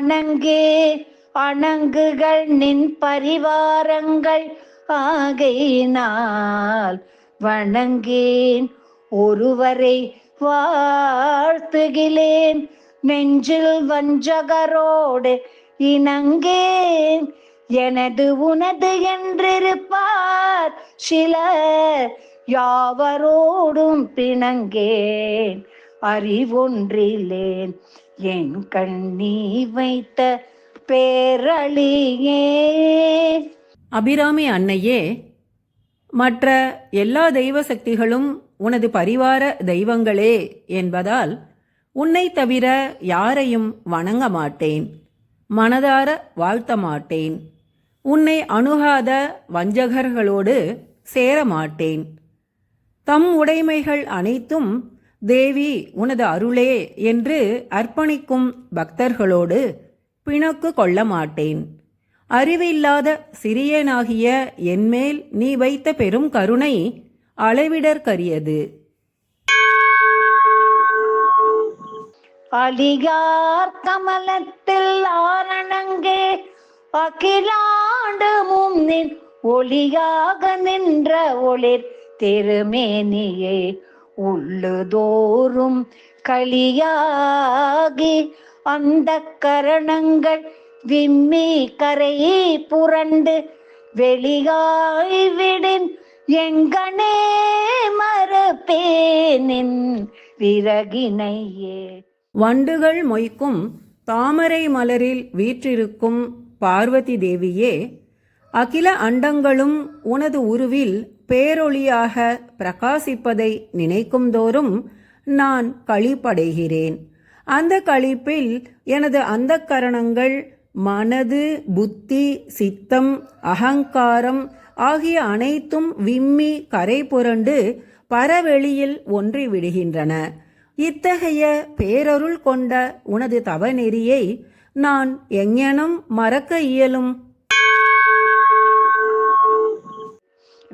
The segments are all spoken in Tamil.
அணங்கே அணங்குகள் நின் பரிவாரங்கள் ஆகையினால் வணங்கேன். ஒருவரை வாழ்த்துகிலேன். நெஞ்சில் வஞ்சகரோடு இணங்கேன். எனது உனது என்றிருப்பார் சிலர் யாவரோடும் பிணங்கேன். அறிவொன்றிலேன். என் கண்ணீ வைத்த பேரழியே. அபிராமி அன்னையே மற்ற எல்லா தெய்வ சக்திகளும் உனது பரிவார தெய்வங்களே என்பதால் உன்னை தவிர யாரையும் வணங்க மாட்டேன் மனதார வாழ்த்த மாட்டேன் உன்னை அணுகாத வஞ்சகர்களோடு சேர மாட்டேன். தம் உடைமைகள் அனைத்தும் தேவி உனது அருளே என்று அர்ப்பணிக்கும் பக்தர்களோடு பிணக்கு கொள்ள மாட்டேன். அறிவில்லாத சிறியனாகிய என்மேல் நீ வைத்த பெரும் கருணை அளவிடற்கரியது. அலிகார் கமலத்தில் ஆரணங்கே அகிலாண்டமும் நின் ஒளியாக நின்ற ஒளிர் திருமேனியே. உள்ளுதோறும் களியாகி அந்த கரணங்கள் விம்மி கரையை புரண்டு வெளியாய் விடின் எங்கனே மறப்பேனின் விறகினையே. வண்டுகள் மொய்க்கும் தாமரை மலரில் வீற்றிருக்கும் பார்வதி தேவியே அகில அண்டங்களும் உனது உருவில் பேரொளியாக பிரகாசிப்பதை நினைக்கும்தோறும் நான் களிப்படைகிறேன். அந்த களிப்பில் எனது அந்த கரணங்கள் மனது புத்தி சித்தம் அகங்காரம் ஆகிய அனைத்தும் விம்மி கரை புரண்டு பரவெளியில் ஒன்றி விடுகின்றன. இத்தகைய பேரருள் கொண்ட உனது தவநெறியை நான் எங்ஙனம் மறக்க இயலும்?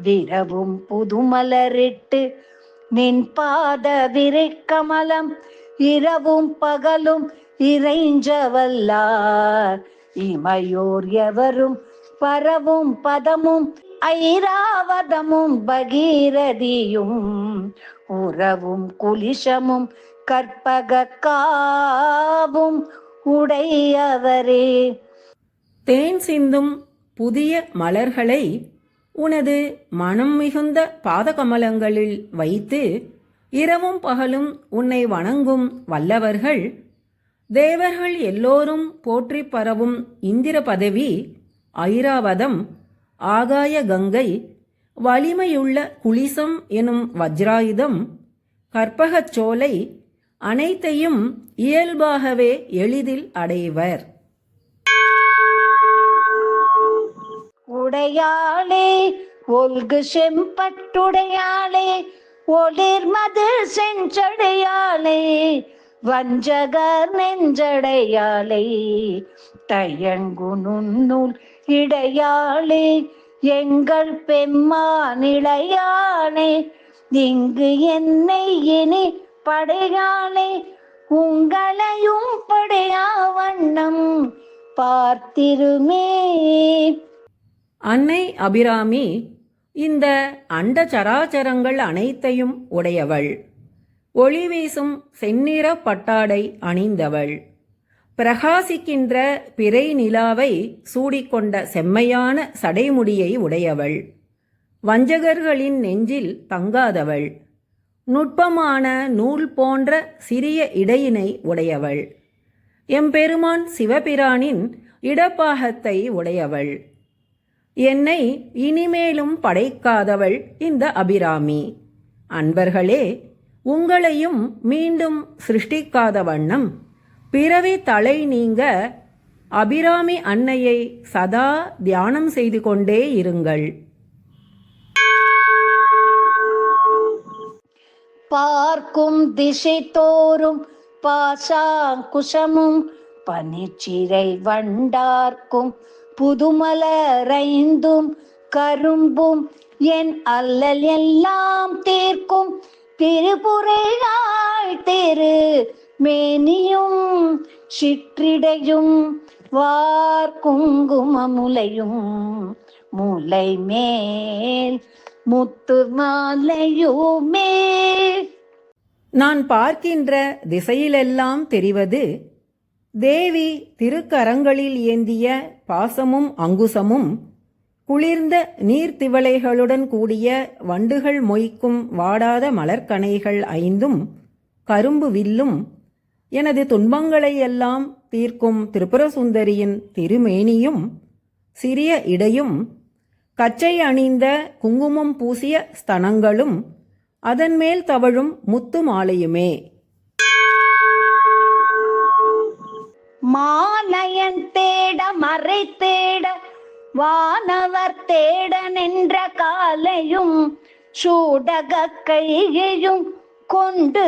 விரவும் புதுமலரிட்டு நின் பாத விரைக்கமலம் இரவும் பகலும் இறைஞ்சவல்லார். இமையோர் எவரும் பரவும் பதமும் ஐராவதமும் பகீரதியும். உறவும் குலிஷமும் கற்பக காவும் உடையவரே. தேன் சிந்தும் புதிய மலர்களை உனது மனம் மிகுந்த பாதகமலங்களில் வைத்து இரவும் பகலும் உன்னை வணங்கும் வல்லவர்கள் தேவர்கள் எல்லோரும் போற்றி பரவும் இந்திர பதவி ஐராவதம் ஆகாய கங்கை வலிமையுள்ள குளிசம் எனும் வஜ்ராயுதம் கற்பகச் சோலை அனைத்தையும் இயல்பாகவே எளிதில் அடைவர். உடையாளே ஒல்கு செம்பட்டுடையாளே ஒளிர் மதில் செஞ்சடையாளே வஞ்சகர் நெஞ்சடையாளே தயங்கு நுண்ணுள் இடையாளே எங்கள் பெம்மானிளையானே இங்கு என்னை இனி படையாளே உங்களையும் படையா வண்ணம் பார்த்திருமே. அன்னை அபிராமி இந்த அண்ட சராச்சரங்கள் அனைத்தையும் உடையவள். ஒளி வீசும் செந்நிற பட்டாடை அணிந்தவள். பிரகாசிக்கின்ற பிறை நிலாவை சூடிக்கொண்ட செம்மையான சடைமுடியை உடையவள். வஞ்சகர்களின் நெஞ்சில் தங்காதவள். நுட்பமான நூல் போன்ற சிறிய இடையினை உடையவள். எம்பெருமான் சிவபிரானின் இடப்பாகத்தை உடையவள். என்னை இனிமேலும் படைக்காதவள் இந்த அபிராமி. அன்பர்களே உங்களையும் மீண்டும் சிருஷ்டிக்காத வண்ணம் பிறவி தலை நீங்க அபிராமி அன்னையை சதா தியானம் செய்து கொண்டே இருங்கள். பார்க்கும் திசை தோறும் பாசாங்குஷமும் பனிச்சிறை வண்டார்க்கும் புதுமலரைந்தும் கரும்பும் என் அல்லல் எல்லாம் தீர்க்கும். திருபுரையாள் திரு மேனியும் சிற்றிடையும் வார் குங்கும முலையும் முலை மேல் முத்து மாலையுமே. நான் பார்க்கின்ற திசையிலெல்லாம் தெரிவது தேவி திருக்கரங்களில் ஏந்திய பாசமும் அங்குசமும் குளிர்ந்த நீர்த்திவளைகளுடன் கூடிய வண்டுகள் மொய்க்கும் வாடாத மலர்கனைகள் ஐந்தும் கரும்பு வில்லும் எனது துன்பங்களை எல்லாம் தீர்க்கும் திரிபுரசுந்தரியின் திருமேனியும் சிறிய இடையும் கச்சை அணிந்த குங்குமம் பூசிய ஸ்தனங்களும் அதன்மேல் தவழும் முத்து மாலையுமே. மாலையன் தேட மறை தேட வானவர் தேட நின்ற காலையும் சூடக கையையும் கொண்டு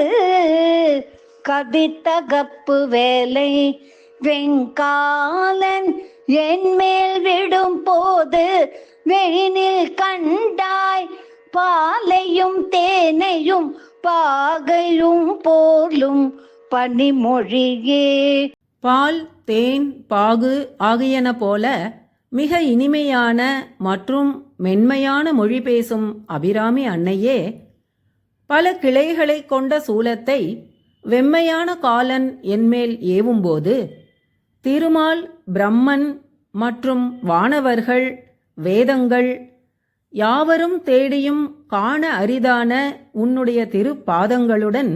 கதித்தகப்பு வேலை வெங்காலன் என் மேல் விடும் போது வெயினில் கண்டாய் பாலையும் தேனையும் பாகையும் போலும் பனிமொழியே பால் தேன் பாகு ஆகியன போல மிக இனிமையான மற்றும் மென்மையான மொழி பேசும் அபிராமி அன்னையே பல கிளைகளைக் கொண்ட சூலத்தை வெம்மையான காலன் என்மேல் ஏவும்போது திருமால் பிரம்மன் மற்றும் வானவர்கள் வேதங்கள் யாவரும் தேடியும் காண அரிதான உன்னுடைய திருப்பாதங்களுடன்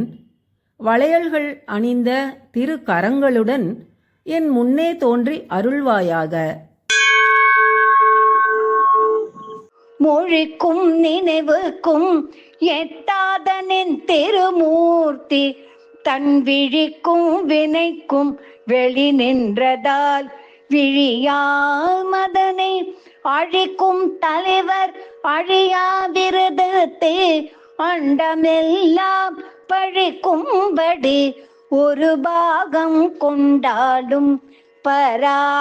வளையல்கள் அணிந்த திருக்கரங்களுடன் என் முன்னே தோன்றி அருள்வாயாக. மொழிக்கும் நினைவுக்கும் எட்டாதனின் திருமூர்த்தி தன் விழிக்கும் வினைக்கும் வெளி நின்றதால் விழியால் மதனை அழிக்கும் தலைவர் அழியா விரதத்தை அண்டமெல்லாம் பழிக்கும்படி ஒரு பாகம் கொண்டாடும் பராபரையே.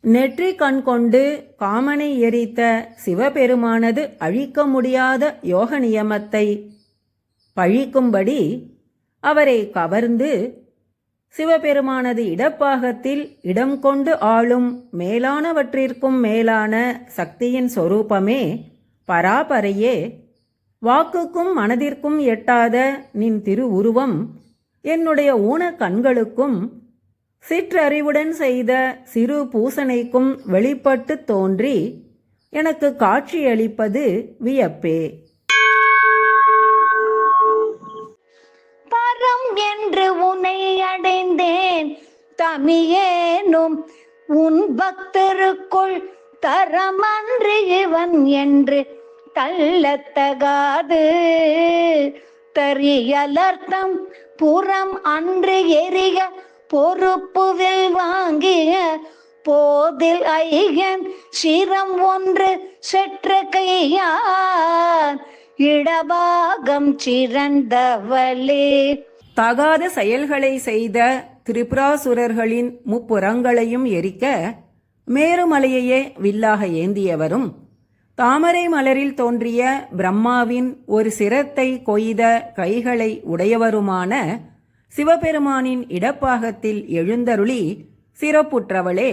நெற்றி கண் கொண்டு காமனை எரித்த சிவபெருமானது அழிக்க முடியாத யோக நியமத்தை. பழிக்கும்படி அவரை கவர்ந்து சிவபெருமானது இடப்பாகத்தில் இடம் கொண்டு ஆளும் மேலானவற்றிற்கும் மேலான சக்தியின் சொரூபமே பராபரையே. வாக்குக்கும் மனதிற்கும் எட்டாத நின் திருவுருவம் என்னுடைய ஊன கண்களுக்கும் சிற்றறிவுடன் செய்த சிறு பூசணைக்கும் வெளிப்பட்டு தோன்றி எனக்கு காட்சியளிப்பது வியப்பே. பரம் என்று உன்னை அடைந்தேன் தமியேனும் உன் பக்தருக்குள் தரமன்று இவன் என்று தள்ளத்தகாது. தரியலர்த்தம் புறம் அன்று எரிய பொறுப்புவில் வாங்கிய போதில் ஐயன் சிரம் ஒன்று செற்ற கையான். இடபாகம் சிறந்தவளே. தகாத செயல்களை செய்த திரிபுராசுரர்களின் முப்புறங்களையும் எரிக்க மேருமலையையே வில்லாக ஏந்தியவரும் தாமரை மலரில் தோன்றிய பிரம்மாவின் ஒரு சிரத்தை கொய்த கைகளை உடையவருமான சிவபெருமானின் இடப்பாகத்தில் எழுந்தருளி சிறப்புற்றவளே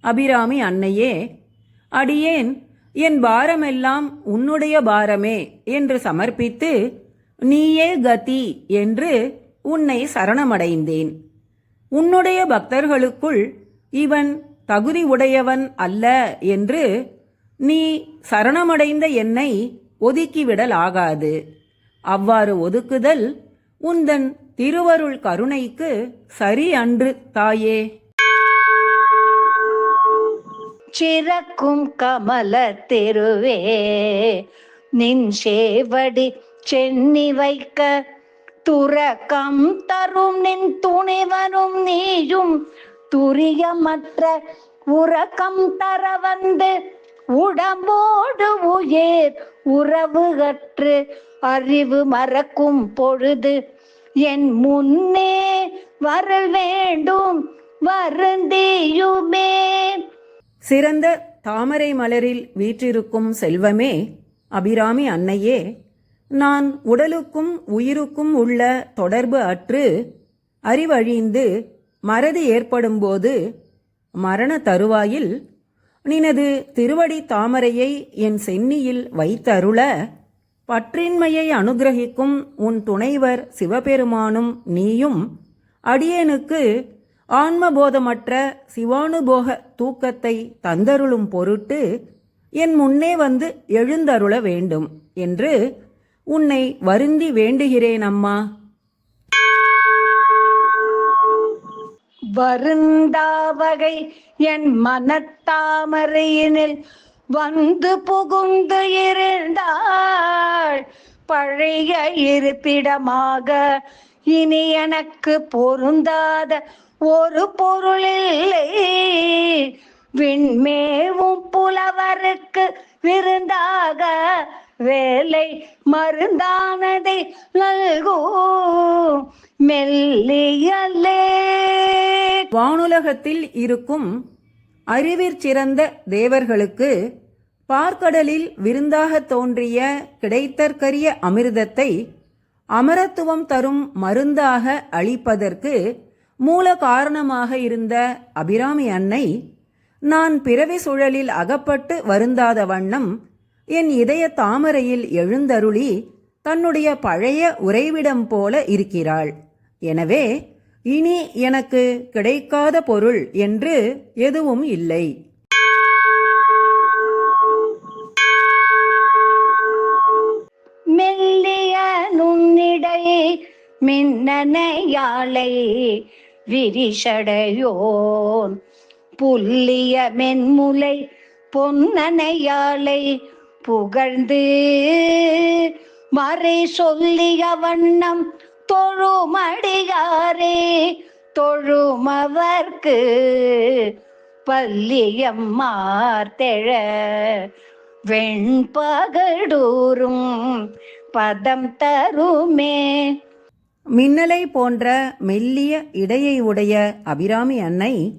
அபிராமி அன்னையே அடியேன் என் பாரமெல்லாம் உன்னுடைய பாரமே என்று சமர்ப்பித்து நீயே கதி என்று உன்னை சரணமடைந்தேன். உன்னுடைய பக்தர்களுக்குள் இவன் தகுதி உடையவன் அல்ல என்று நீ சரணமடைந்த என்னை ஒதுக்கிவிடலாகாது. அவ்வாறு ஒதுக்குதல் உந்தன் திருவருள் கருணைக்கு சரி அன்று தாயே. சிறக்கும் கமல தெருவே நின் சேவடி சென்னி வைக்க துறக்கம் தரும் நின் துணிவரும் நீயும் துரியமற்ற உறக்கம் தர வந்து உடம்போடு உயிர் உறவு கற்று அறிவு மறக்கும் பொழுது என் முன்னே வரல் வேண்டும் வருந்தியுமே. சிறந்த தாமரை மலரில் வீற்றிருக்கும் செல்வமே அபிராமி அன்னையே. நான் உடலுக்கும் உயிருக்கும் உள்ள தொடர்பு அற்று அறிவழிந்து மறதி ஏற்படும்போது மரண தருவாயில் நினது திருவடி தாமரையை என் சென்னியில் வைத்தருள பற்றின்மையை அனுகிரகிக்கும் உன் துணைவர் சிவபெருமானும் நீயும் அடியேனுக்கு ஆன்மபோதமற்ற சிவானுபோக தூக்கத்தை தந்தருளும் பொருட்டு என் முன்னே வந்து எழுந்தருள வேண்டும் என்று உன்னை வருந்தி வேண்டுகிறேன் அம்மா வருந்தாவகை என் மனத்தாமரையினில் வந்து புகுந்து இருந்தாள். பழைய இருப்பிடமாக இனி எனக்கு பொருந்தாத ஒரு பொருளில்லை விண்மேவும் புலவருக்கு விருந்தாக வேலை மருந்தானதை நல்கோ. மெல்லியல்லே. வானுலகத்தில் இருக்கும் அறிவிற் சிறந்த தேவர்களுக்கு பார்க்கடலில் விருந்தாக தோன்றிய கிடைத்தற்கரிய அமிர்தத்தை அமரத்துவம் தரும் மருந்தாக அளிப்பதற்கு மூல காரணமாக இருந்த அபிராமி அன்னை நான் பிறவி சுழலில் அகப்பட்டு வருந்தாத வண்ணம் என் இதய தாமரையில் எழுந்தருளி தன்னுடைய பழைய உறைவிடம் போல இருக்கிறாள். எனவே இனி எனக்கு கிடைக்காத பொருள் என்று எதுவும் இல்லை. மெல்லிய நுண்ணிடை மின்னனையாளை விரிசடையோன். புல்லிய மென்முலை பொன்னனையாளை புகழ்ந்து மறை சொல்லிய வண்ணம் தொழுமடியாரே தொழுமவர்க்கு பல்லியம் வெண்பகடூரும் பதம் தருமே. மின்னலை போன்ற மெல்லிய இடையை உடைய அபிராமி அன்னை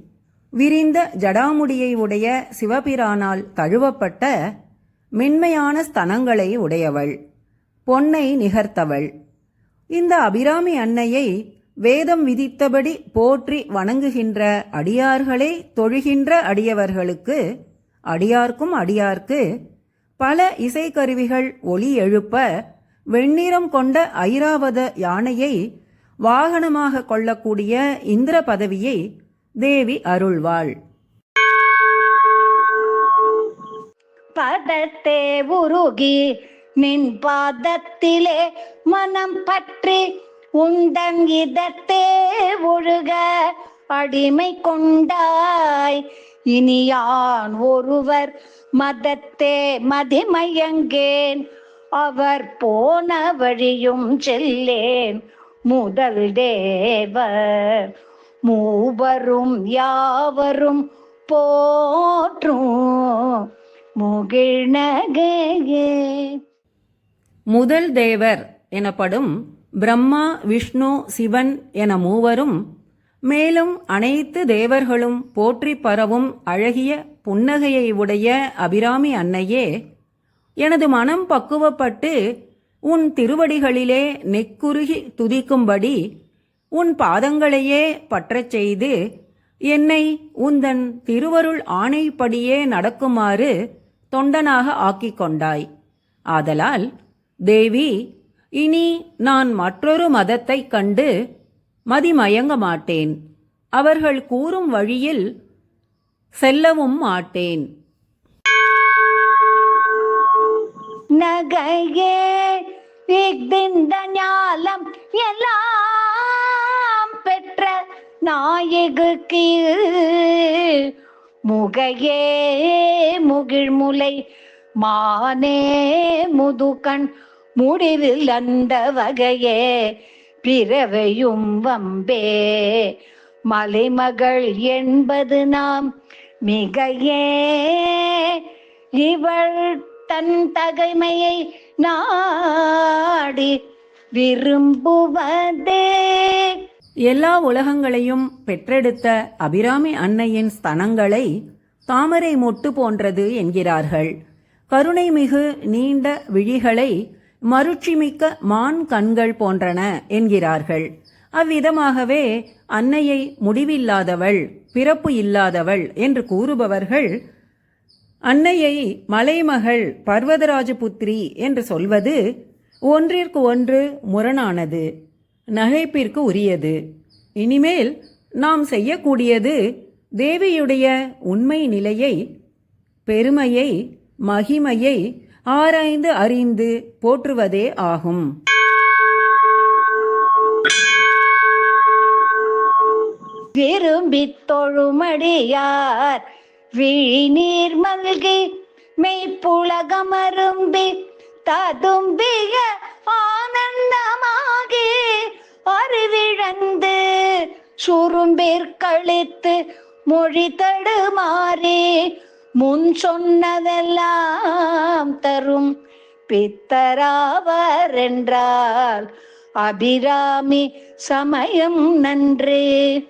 விரிந்த ஜடாமுடியை உடைய சிவபிரானால் தழுவப்பட்ட மென்மையான ஸ்தனங்களை உடையவள் பொன்னை நிகர்த்தவள். இந்த அபிராமி அன்னையை வேதம் விதித்தபடி போற்றி வணங்குகின்ற அடியார்களை தொழுகின்ற அடியவர்களுக்கு அடியார்க்கும் அடியார்க்கு பல இசைக்கருவிகள் ஒலி எழுப்ப வெண்ணிறம் கொண்ட ஐராவத யானையை வாகனமாக கொள்ளக்கூடிய இந்திர பதவியை தேவி அருள்வாள். பதத்தே உருகி நின் பாதத்திலே மனம் பற்றி உந்தங்கிதத்தே ஒழுக அடிமை கொண்டாய். இனியான் ஒருவர் மதத்தே மதிமயங்கேன். அவர் போன வழியும் செல்லேன் முதல் தேவர். மூவரும் யாவரும் போற்றும். முகிழ்நகையே முதல் தேவர் எனப்படும் பிரம்மா விஷ்ணு சிவன் என மூவரும் மேலும் அனைத்து தேவர்களும் போற்றி பரவும் அழகிய புன்னகையை உடைய அபிராமி அன்னையே எனது மனம் பக்குவப்பட்டு உன் திருவடிகளிலே நெக்குருகி துதிக்கும்படி உன் பாதங்களையே பற்றச் செய்து என்னை உந்தன் திருவருள் ஆணைப்படியே நடக்குமாறு தொண்டனாக ஆக்கிக் கொண்டாய் ஆதலால் தேவி இனி நான் மற்றொரு மதத்தைக் கண்டு மதிமயங்க மாட்டேன். அவர்கள் கூறும் வழியில் செல்லவும் மாட்டேன். நகையே இஃதிந்த ஞாலம் எல்லாம் பெற்ற நாயகுக்கு முகையே முகிழ்முலை மானே முதுகண் முடிவில் அந்த வகையே பிறவையும் வம்பே. மலைமகள் என்பது நாம் மிகையே இவள் தன் தகைமையை நாடி விரும்புவதே. எல்லா உலகங்களையும் பெற்றெடுத்த அபிராமி அன்னையின் ஸ்தனங்களை தாமரை மொட்டு போன்றது என்கிறார்கள். கருணைமிகு நீண்ட விழிகளை மருட்சிமிக்க மான் கண்கள் போன்றன என்கிறார்கள். அவ்விதமாகவே அன்னையை முடிவில்லாதவள் பிறப்பு இல்லாதவள் என்று கூறுபவர்கள் அன்னையை மலைமகள் பர்வதராஜபுத்திரி என்று சொல்வது ஒன்றிற்கு ஒன்று முரணானது. நகைப்பிற்கு உரியது. இனிமேல் நாம் செய்யக்கூடியது தேவியுடைய உண்மை நிலையை பெருமையை மகிமையை ஆராய்ந்து அறிந்து போற்றுவதே ஆகும். விரும்பி தொழுமடியார் விழிநீர் மல்கி மெய்ப்புலகமரும்பி ததும்பிய ஆனந்தமாகி அறிவிழந்து சுரும்பேர் கழித்து மொழி தடுமாறி. முன் சொன்னதெல்லாம் தரும் பித்தராவர் என்றால் அபிராமி சமயம் நன்றே.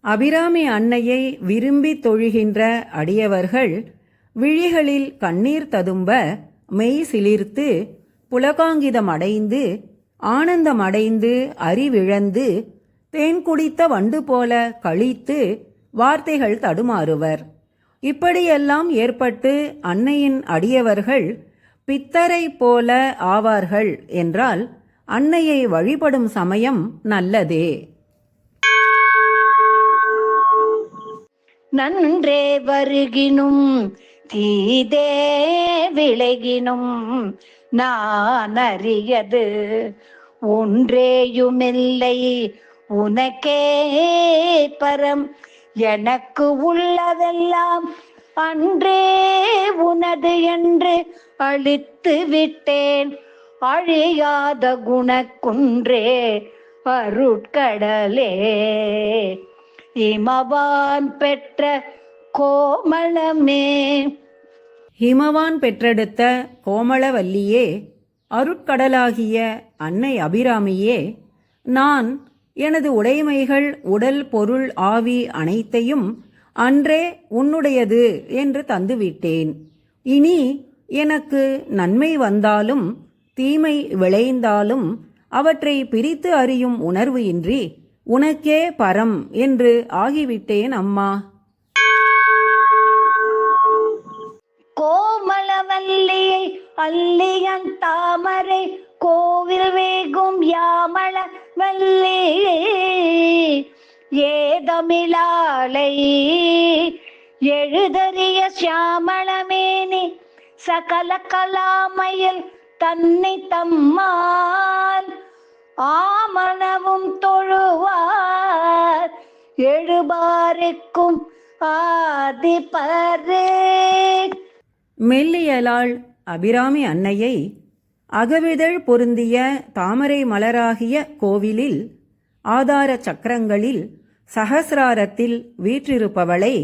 அபிராமி அன்னையை விரும்பி தொழுகின்ற அடியவர்கள் விழிகளில் கண்ணீர் ததும்ப மெய் சிலிர்த்து புலகாங்கிதமடைந்து ஆனந்தமடைந்து அறிவிழந்து தேன் குடித்த வண்டு போல கழித்து வார்த்தைகள் தடுமாறுவர். இப்படியெல்லாம் ஏற்பட்டு அன்னையின் அடியவர்கள் பித்தரை போல ஆவார்கள் என்றால் அன்னையை வழிபடும் சமயம் நல்லதே. நன்றே வருகினும் தீதே விளைகினும் நான் அறியது ஒன்றேயுமில்லை உனக்கே பரம். எனக்கு உள்ளதெல்லாம் அன்றே உனது என்று அழித்து விட்டேன். அழியாத குணக்குன்றே அருட்கடலே. இமவான் பெற்ற கோமளமே. ஹிமவான் பெற்றெடுத்த கோமளவல்லியே அருட்கடலாகிய அன்னை அபிராமியே நான் எனது உடைமைகள் உடல் பொருள் ஆவி அனைத்தையும் அன்றே உன்னுடையது என்று தந்துவிட்டேன். இனி எனக்கு நன்மை வந்தாலும் தீமை விளைந்தாலும் அவற்றை பிரித்து அறியும் உணர்வு இன்றி உனக்கே பரம் என்று ஆகிவிட்டேன் அம்மா. கோமளவல்லியை அல்லியன் தாமரை கோவில் வேகும் யாமள வல்லி ஏதமிழாலை எழுதறிய சியாமளமேனி சகல கலாமையில் தன்னை தம்மால் ஆமணவும் தொழுவார் எழுபாருக்கும் ஆதிபரே. மெல்லியலாள் அபிராமி அன்னையை அகவிதழ் பொருந்திய தாமரை மலராகிய கோவிலில் ஆதார சக்கரங்களில் சகசிராரத்தில் வீற்றிருப்பவளை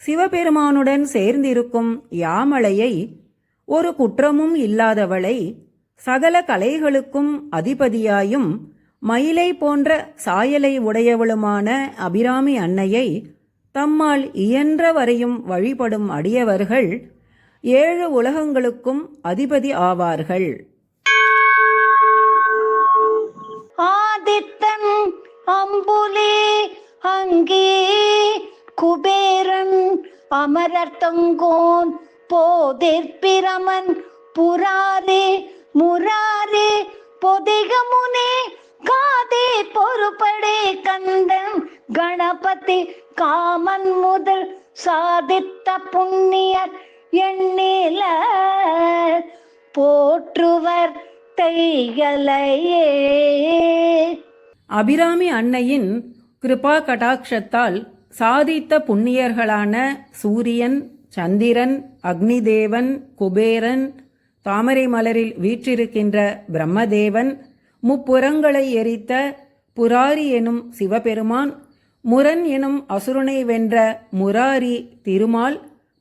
சிவபெருமானுடன் சேர்ந்திருக்கும் யாமலையை ஒரு குற்றமும் இல்லாதவளை சகல கலைகளுக்கும் அதிபதியாயும் மயிலை போன்ற சாயலை உடையவளுமான அபிராமி அன்னையை தம்மால் இயன்ற வரையும் வழிபடும் அடியவர்கள் ஏழு உலகங்களுக்கும் அதிபதி ஆவார்கள். ஆதித்தன் அம்புலி அங்கே குபேரன் அமரர்துங்கோன் போதிர் பிரமன் புராரி முராரி பொதிகமுனே காதே பொறுப்படே கந்தன் கணபதி காமன் முதல் சாதித்த புண்ணியர் எண்ணில போற்றுவர் தைகளையே. அபிராமி அன்னையின் கிருபா கடாட்சத்தால் சாதித்த புண்ணியர்களான சூரியன் சந்திரன் அக்னிதேவன் குபேரன் தாமரை மலரில் வீற்றிருக்கின்ற பிரம்மதேவன் முப்புறங்களை எரித்த புராரி எனும் சிவபெருமான் முரன் எனும் அசுரனை வென்ற முராரி திருமால்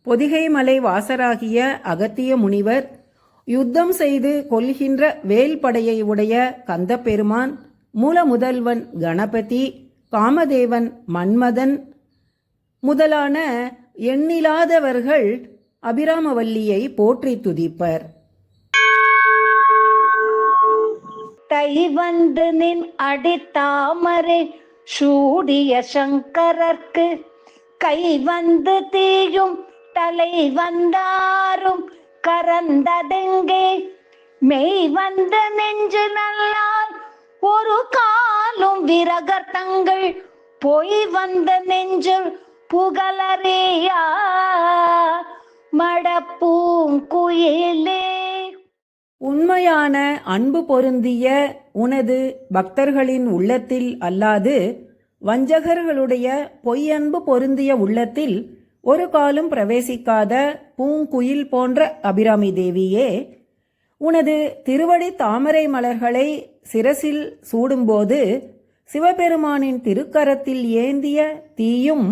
பொதிகை மலை வாசராகிய அகத்திய முனிவர் யுத்தம் செய்து கொள்கின்ற வேல்படையை உடைய கந்தப்பெருமான் மூலமுதல்வன் கணபதி காமதேவன் மன்மதன் முதலான எண்ணிலாதவர்கள் அபிராமவல்லியை போற்றி துதிப்பர். தை வந்து நின் அடித்தாமரை சூடிய சங்கரர்க்கு கை வந்து தீயும் தலை வந்தாரும் கரந்ததெங்கே மெய் வந்த நெஞ்சு நல்லால் ஒரு காலும் விரகர் தங்கள் பொய் வந்த நெஞ்சில் புகழறியா? மடப்பூங்குயிலே உண்மையான அன்பு பொருந்திய உனது பக்தர்களின் உள்ளத்தில் அல்லாது வஞ்சகர்களுடைய பொய்யன்பு பொருந்திய உள்ளத்தில் ஒரு காலும் பிரவேசிக்காத பூங்குயில் போன்ற அபிராமி தேவியே உனது திருவடி தாமரை மலர்களை சிரசில் சூடும்போது சிவபெருமானின் திருக்கரத்தில் ஏந்திய தீயும்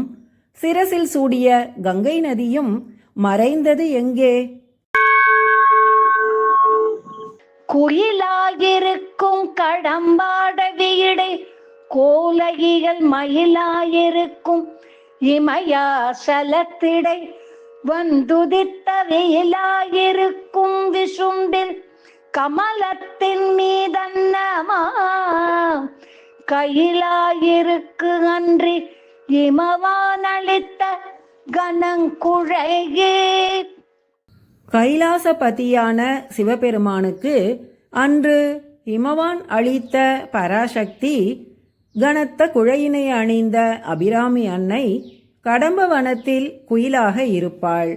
சிரசில் சூடிய கங்கை நதியும் மறைந்தது எங்கே? குயிலாயிருக்கும் கடம்பாட வீடை கோலகிகள் மயிலாயிருக்கும் இமயாசலத்திடை வந்துதித்த வெயிலாயிருக்கும் விசும்பில் கமலத்தின் மீதன்னமா? கையிலாயிருக்கு அன்றி இமவானளித்த கனங்குழையே. கைலாசபதியான சிவபெருமானுக்கு அன்று இமவான் அளித்த பராசக்தி கனத்த குழையினை அணிந்த அபிராமி அன்னை கடம்ப வனத்தில் குயிலாக இருப்பாள்.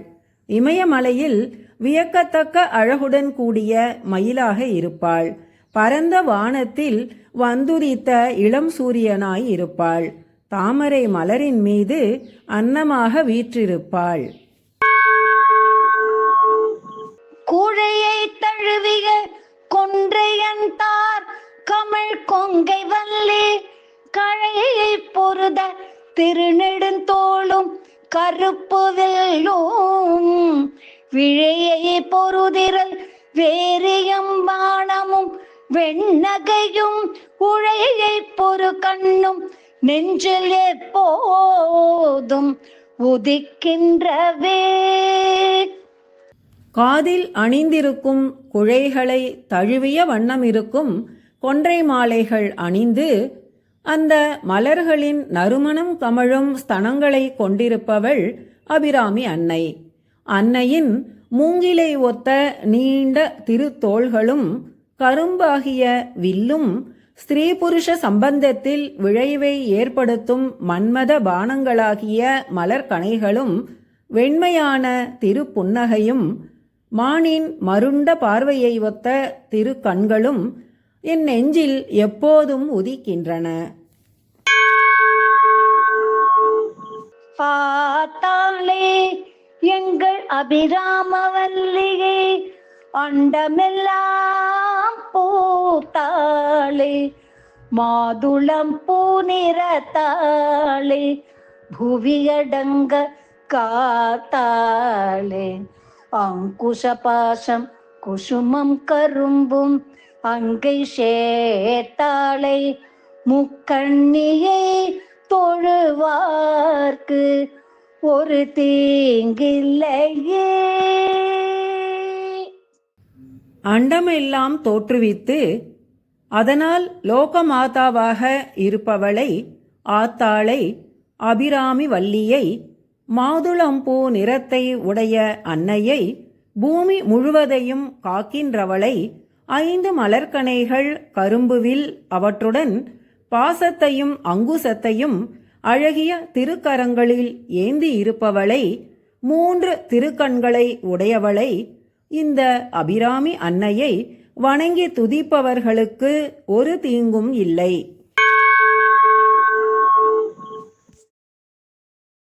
இமயமலையில் வியக்கத்தக்க அழகுடன் கூடிய மயிலாக இருப்பாள். பரந்த வானத்தில் வந்துரித்த இளம் சூரியனாய் இருப்பாள். தாமரை மலரின் மீது அன்னமாக வீற்றிருப்பாள். கூழையை தழுவிய கொன்றையன் தார் கமிழ் கொங்கை வல்லே கழையை பொருத திருநெடுந்தோளும் கருப்பு வெள்ளும். விழையை பொருதிரல் வேரியம் வானமும் வெண்ணகையும் உழையை பொறு கண்ணும் நெஞ்சில் எப்போதும் உதிக்கின்றவே. காதில் அணிந்திருக்கும் குழைகளை தழுவிய வண்ணம் இருக்கும் கொன்றை மாலைகள் அணிந்து அந்த மலர்களின் நறுமணம் கமழும் ஸ்தனங்களை கொண்டிருப்பவள் அபிராமி அன்னை. அன்னையின் மூங்கிலை ஒத்த நீண்ட திருத்தோள்களும் கரும்பாகிய வில்லும் ஸ்திரீ புருஷ சம்பந்தத்தில் விளைவை ஏற்படுத்தும் மன்மத பானங்களாகிய மலர்கணைகளும் வெண்மையான திருப்புன்னகையும் மானின் மருண்ட பார்வையை ஒத்த திருக்கண்களும் என் நெஞ்சில் எப்போதும் உதிக்கின்றன. பார்த்தாலே எங்கள் அபிராமவல்லியே அண்டமெல்லாம் பூத்தாளே மாதுளம் பூ நிறத்தாளே புவியடங்க காத்தாளே அங்குஷ பாசம் குசுமம் கரும்பும் அங்கை சேர்த்தாளை முக்கண்ணியை தொழுவார்க்கு. ஒரு தீங்கில்லையே. அண்டமெல்லாம் தோற்றுவித்து அதனால் லோகமாதாவாக இருப்பவளை ஆத்தாளை அபிராமி வல்லியை மாதுளம்பூ நிறத்தை உடைய அன்னையை பூமி முழுவதையும் காக்கின்றவளை ஐந்து மலர்கனைகள் கரும்புவில் அவற்றுடன் பாசத்தையும் அங்குசத்தையும் அழகிய திருக்கரங்களில் ஏந்தி இருப்பவளை மூன்று திருக்கண்களை உடையவளை இந்த அபிராமி அன்னையை வணங்கி துதிப்பவர்களுக்கு ஒரு தீங்கும் இல்லை.